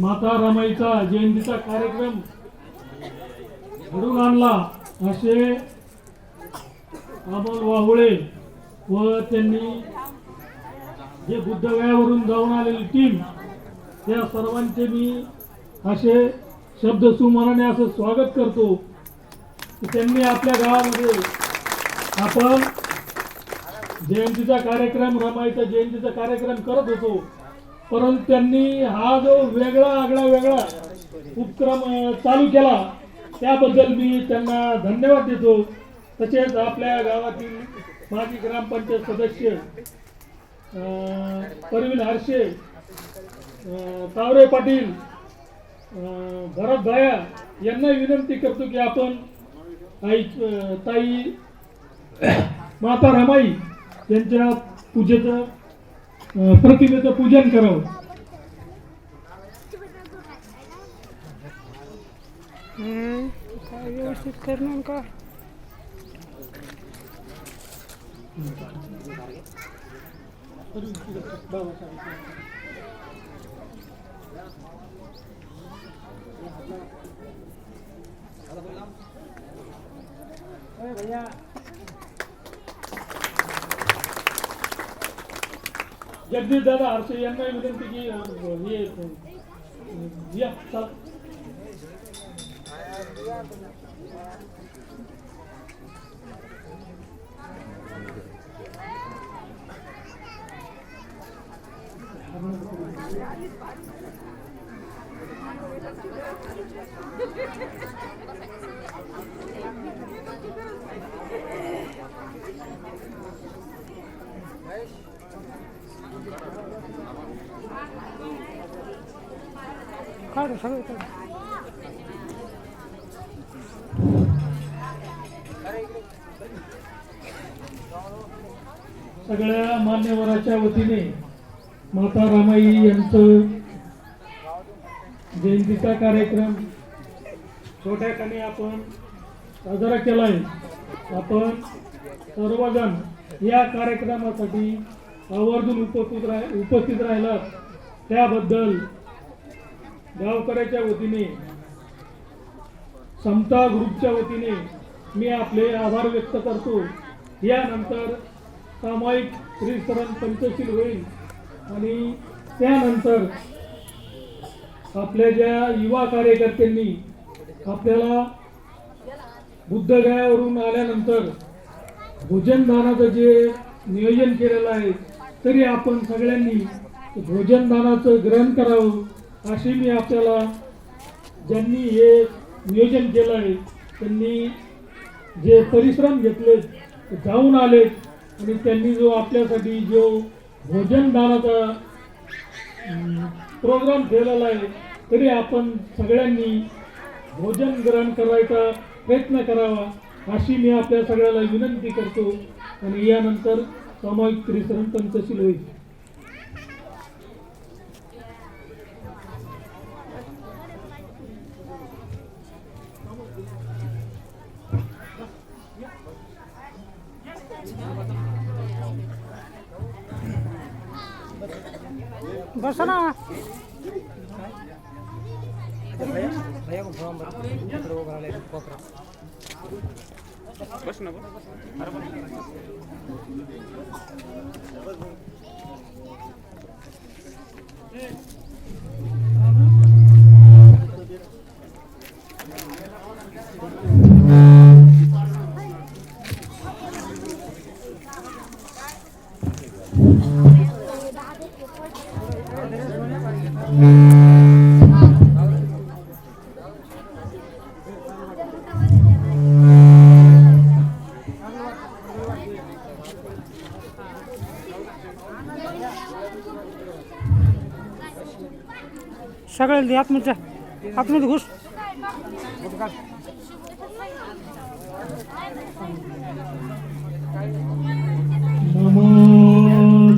माता रमाईचा जयंतीचा कार्यक्रम घडून आणला. असे अमोल वाहुळे व त्यांनी जे बुद्धगयावरून जाऊन आलेली टीम त्या सर्वांचे मी असे शब्द सुमनाने असं स्वागत करतो. त्यांनी आपल्या गावामध्ये आपण जयंतीचा कार्यक्रम रमाईचा जयंतीचा कार्यक्रम करत होतो. परंतु त्यांनी हा जो वेगळा आगळा वेगळा उपक्रम चालू केला त्याबद्दल मी त्यांना धन्यवाद देतो. तसेच आपल्या गावातील माजी ग्रामपंचायत सदस्य परवीन हर्षे तावरे पाटील भरत भाया यांना विनंती करतो की आपण आई ताई माता रमाई यांच्या पूजेचं प्रतिमेचं पूजन करावं हम्म, काय व्यवस्थित करणार का जगदीश दादा हर्षे यांना विनंती की हे अं, या चला. काढ सगळं काढ. सगळ्या मान्यवराच्या वतीने माता रामाई यांचं जयंतीचा कार्यक्रम छोट्या कमी आपण साजरा केलाय. आपण सर्वजण या कार्यक्रमासाठी आवर्जून उपस्थित राह उपस्थित राहिलात. त्याबद्दल गावकऱ्याच्या वतीने समता ग्रुपच्या वतीने मी आपले आभार व्यक्त करतो. यानंतर सामायिक श्रीकरण पंचशील होईल आणि त्यानंतर आपल्या ज्या युवा कार्यकर्त्यांनी आपल्याला बुद्धगयावरून आल्यानंतर भोजनदानाचं जे नियोजन केलेलं आहे तरी आपण सगळ्यांनी भोजनदानाचं ग्रहण करावं अशी मी आपल्याला ज्यांनी हे नियोजन केलं आहे त्यांनी जे परिश्रम घेतले जाऊन आले आणि त्यांनी जो आपल्यासाठी जो भोजनदानाचा प्रोग्राम ठेवलेला आहे तरी आपण सगळ्यांनी भोजन ग्रहण करायचा प्रयत्न करावा अशी मी आपल्या सगळ्याला विनंती करतो. आणि यानंतर सामायिक त्रिसरण पंचशील होईल बसा ना सगळ्याला दे आतमध्ये जा. आतमध्ये घुस नमो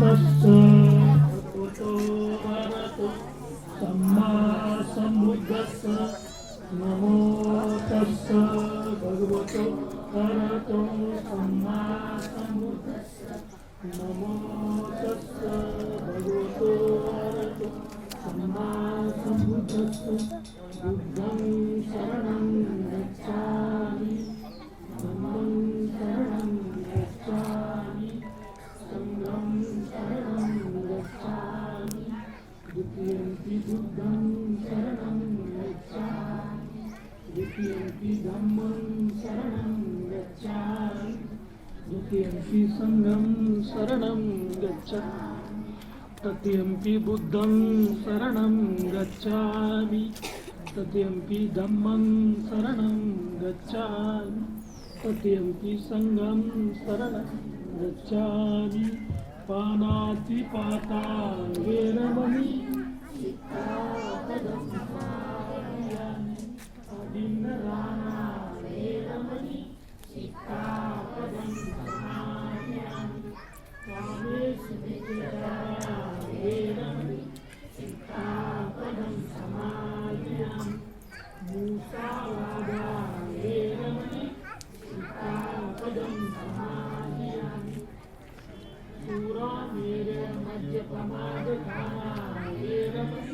तस्स भगवतो अरहतो सम्मा सम्बुद्धस्स नमो तस्स भगवतो अरहतो नमो तस्स भगवतो अरहतो शरणं गच्छामि। धम्मं शरणं गच्छामि। तत्यंपि बुद्धं शरणं गच्छामि। तत्यंपि धम्मं शरणं गच्छामि। तत्यंपि सङ्गं शरणं गच्छामि। पानातिपाता वेरमणि Amado, amado, amado, amado,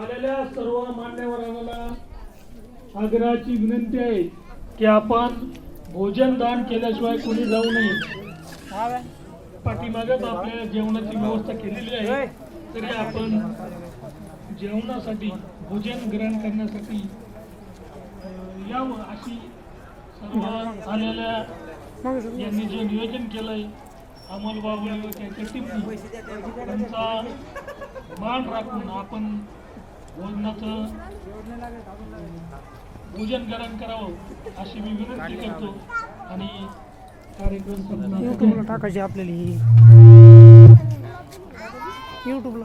आलेल्या सर्व मान्यवरांना आग्रहाची विनंती आहे की आपण भोजन दान केल्याशिवाय कोणी जाऊ नये. पाठीमागच आपल्या जेवणाची व्यवस्था केलेली आहे. तरी आपण जेवणासाठी भोजन ग्रहण करण्यासाठी यावं अशी सर्व आलेल्या यांनी जे नियोजन केलंय अमोल बाबू त्याच्या टीमनी त्यांचा मान राखून आपण भोजनाचं भोजन ग्रहण करावं अशी मी विनंती करतो. आणि कार्यक्रम युट्यूबला टाकायची आपल्याला ही. युट्यूबला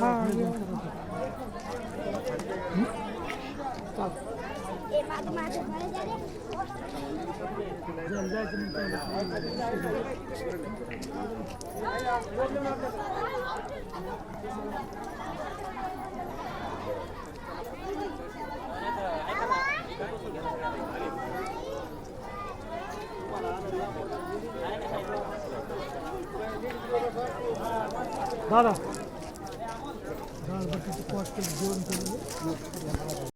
हा दादा दादा जेवण केलं